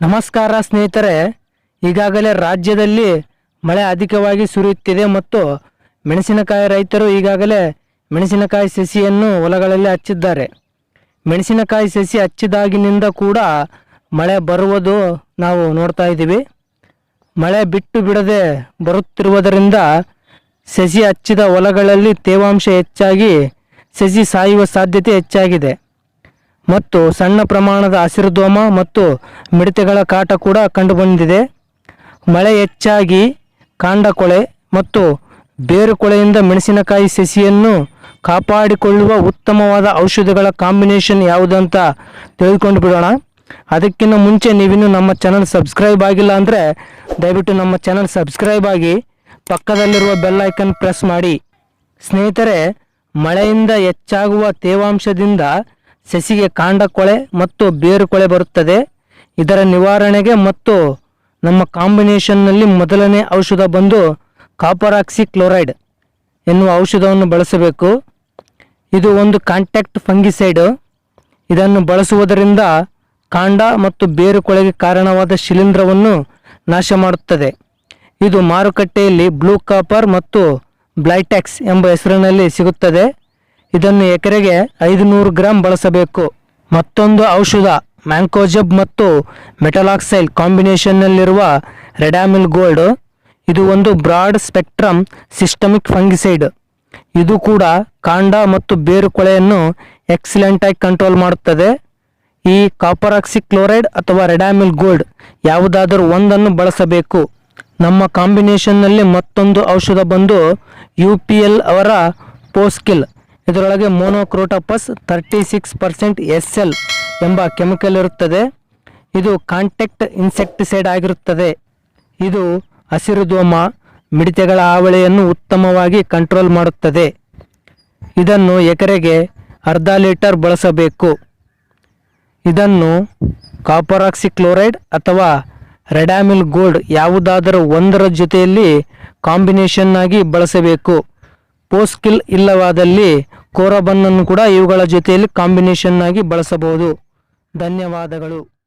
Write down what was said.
ನಮಸ್ಕಾರ ಸ್ನೇಹಿತರೆ, ಈಗಾಗಲೇ ರಾಜ್ಯದಲ್ಲಿ ಮಳೆ ಅಧಿಕವಾಗಿ ಸುರಿಯುತ್ತಿದೆ ಮತ್ತು ಮೆಣಸಿನಕಾಯಿ ರೈತರು ಈಗಾಗಲೇ ಮೆಣಸಿನಕಾಯಿ ಸಸಿಯನ್ನು ಹೊಲಗಳಲ್ಲಿ ಹಚ್ಚಿದ್ದಾರೆ. ಮೆಣಸಿನಕಾಯಿ ಸಸಿ ಹಚ್ಚಿದಾಗಿನಿಂದ ಕೂಡ ಮಳೆ ಬರುವುದು ನಾವು ನೋಡ್ತಾ ಇದ್ದೀವಿ. ಮಳೆ ಬಿಟ್ಟು ಬಿಡದೆ ಬರುತ್ತಿರುವುದರಿಂದ ಸಸಿ ಹಚ್ಚಿದ ಹೊಲಗಳಲ್ಲಿ ತೇವಾಂಶ ಹೆಚ್ಚಾಗಿ, ಸಸಿ ಸಾಯುವ ಸಾಧ್ಯತೆ ಹೆಚ್ಚಾಗಿದೆ. ಮತ್ತು ಸಣ್ಣ ಪ್ರಮಾಣದ ಹಸಿರುದೋಮ ಮತ್ತು ಮಿಡತೆಗಳ ಕಾಟ ಕೂಡ ಕಂಡುಬಂದಿದೆ. ಮಳೆ ಹೆಚ್ಚಾಗಿ ಕಾಂಡ ಕೊಳೆ ಮತ್ತು ಬೇರು ಕೊಳೆಯಿಂದ ಮೆಣಸಿನಕಾಯಿ ಸಸಿಯನ್ನು ಕಾಪಾಡಿಕೊಳ್ಳುವ ಉತ್ತಮವಾದ ಔಷಧಿಗಳ ಕಾಂಬಿನೇಷನ್ ಯಾವುದಂತ ತಿಳಿದುಕೊಂಡು ಬಿಡೋಣ. ಅದಕ್ಕಿಂತ ಮುಂಚೆ ನೀವಿನ್ನು ನಮ್ಮ ಚಾನಲ್ ಸಬ್ಸ್ಕ್ರೈಬ್ ಆಗಿಲ್ಲ ಅಂದರೆ ದಯವಿಟ್ಟು ನಮ್ಮ ಚಾನಲ್ ಸಬ್ಸ್ಕ್ರೈಬ್ ಆಗಿ ಪಕ್ಕದಲ್ಲಿರುವ ಬೆಲ್ ಐಕನ್ ಪ್ರೆಸ್ ಮಾಡಿ. ಸ್ನೇಹಿತರೆ, ಮಳೆಯಿಂದ ಹೆಚ್ಚಾಗುವ ತೇವಾಂಶದಿಂದ ಸಸಿಗೆ ಕಾಂಡ ಕೊಳೆ ಮತ್ತು ಬೇರು ಕೊಳೆ ಬರುತ್ತದೆ. ಇದರ ನಿವಾರಣೆಗೆ ಮತ್ತು ನಮ್ಮ ಕಾಂಬಿನೇಷನ್ನಲ್ಲಿ ಮೊದಲನೇ ಔಷಧ ಬಂದು ಕಾಪರಾಕ್ಸಿ ಕ್ಲೋರೈಡ್ ಎನ್ನುವ ಔಷಧವನ್ನು ಬಳಸಬೇಕು. ಇದು ಒಂದು ಕಾಂಟ್ಯಾಕ್ಟ್ ಫಂಗಿಸೈಡ್ ಇದನ್ನು ಬಳಸುವುದರಿಂದ ಕಾಂಡ ಮತ್ತು ಬೇರು ಕೊಳೆಗೆ ಕಾರಣವಾದ ಶಿಲೀಂಧ್ರವನ್ನು ನಾಶ ಮಾಡುತ್ತದೆ. ಇದು ಮಾರುಕಟ್ಟೆಯಲ್ಲಿ ಬ್ಲೂ ಕಾಪರ್ ಮತ್ತು ಬ್ಲೈಟ್ಯಾಕ್ಸ್ ಎಂಬ ಹೆಸರಿನಲ್ಲಿ ಸಿಗುತ್ತದೆ. ಇದನ್ನು ಎಕರೆಗೆ ಐದುನೂರು ಗ್ರಾಂ ಬಳಸಬೇಕು. ಮತ್ತೊಂದು ಔಷಧ, ಮ್ಯಾಂಕೋಜಬ್ ಮತ್ತು ಮೆಟಲಾಕ್ಸೈಲ್ ಕಾಂಬಿನೇಷನ್ನಲ್ಲಿರುವ ರೆಡಾಮಿಲ್ ಗೋಲ್ಡ್. ಇದು ಒಂದು ಬ್ರಾಡ್ ಸ್ಪೆಕ್ಟ್ರಮ್ ಸಿಸ್ಟಮಿಕ್ ಫಂಗಿಸೈಡ್. ಇದು ಕೂಡ ಕಾಂಡ ಮತ್ತು ಬೇರು ಕೊಳೆಯನ್ನು ಎಕ್ಸಲೆಂಟಾಗಿ ಕಂಟ್ರೋಲ್ ಮಾಡುತ್ತದೆ. ಈ ಕ್ಲೋರೈಡ್ ಅಥವಾ ರೆಡಾಮಿಲ್ ಗೋಲ್ಡ್ ಯಾವುದಾದರೂ ಒಂದನ್ನು ಬಳಸಬೇಕು. ನಮ್ಮ ಕಾಂಬಿನೇಷನ್ನಲ್ಲಿ ಮತ್ತೊಂದು ಔಷಧ ಬಂದು ಯು ಪಿ ಎಲ್ ಅವರ ಪೋಸ್ಕಿಲ್. ಇದರೊಳಗೆ monocrotophos thirty six percent S L ಎಂಬ ಕೆಮಿಕಲ್ ಇರುತ್ತದೆ. ಇದು ಕಾಂಟ್ಯಾಕ್ಟ್ ಇನ್ಸೆಕ್ಟಿಸೈಡ್ ಆಗಿರುತ್ತದೆ. ಇದು ಹಸಿರು ದೋಮ ಮಿಡಿತೆಗಳ ಹಾವಳಿಯನ್ನು ಉತ್ತಮವಾಗಿ ಕಂಟ್ರೋಲ್ ಮಾಡುತ್ತದೆ. ಇದನ್ನು ಎಕರೆಗೆ ಅರ್ಧ ಲೀಟರ್ ಬಳಸಬೇಕು. ಇದನ್ನು ಕಾಪರಾಕ್ಸಿಕ್ಲೋರೈಡ್ ಅಥವಾ ರೆಡಾಮಿಲ್ ಗೋಲ್ಡ್ ಯಾವುದಾದರೂ ಒಂದರ ಜೊತೆಯಲ್ಲಿ ಕಾಂಬಿನೇಷನ್ ಆಗಿ ಬಳಸಬೇಕು. ಪೋಸ್ಕಿಲ್ ಇಲ್ಲವಾದಲ್ಲಿ ಕೋರಬನ್ನನ್ನು ಕೂಡ ಇವುಗಳ ಜೊತೆಯಲ್ಲಿ ಕಾಂಬಿನೇಷನ್ ಆಗಿ ಬಳಸಬಹುದು. ಧನ್ಯವಾದಗಳು.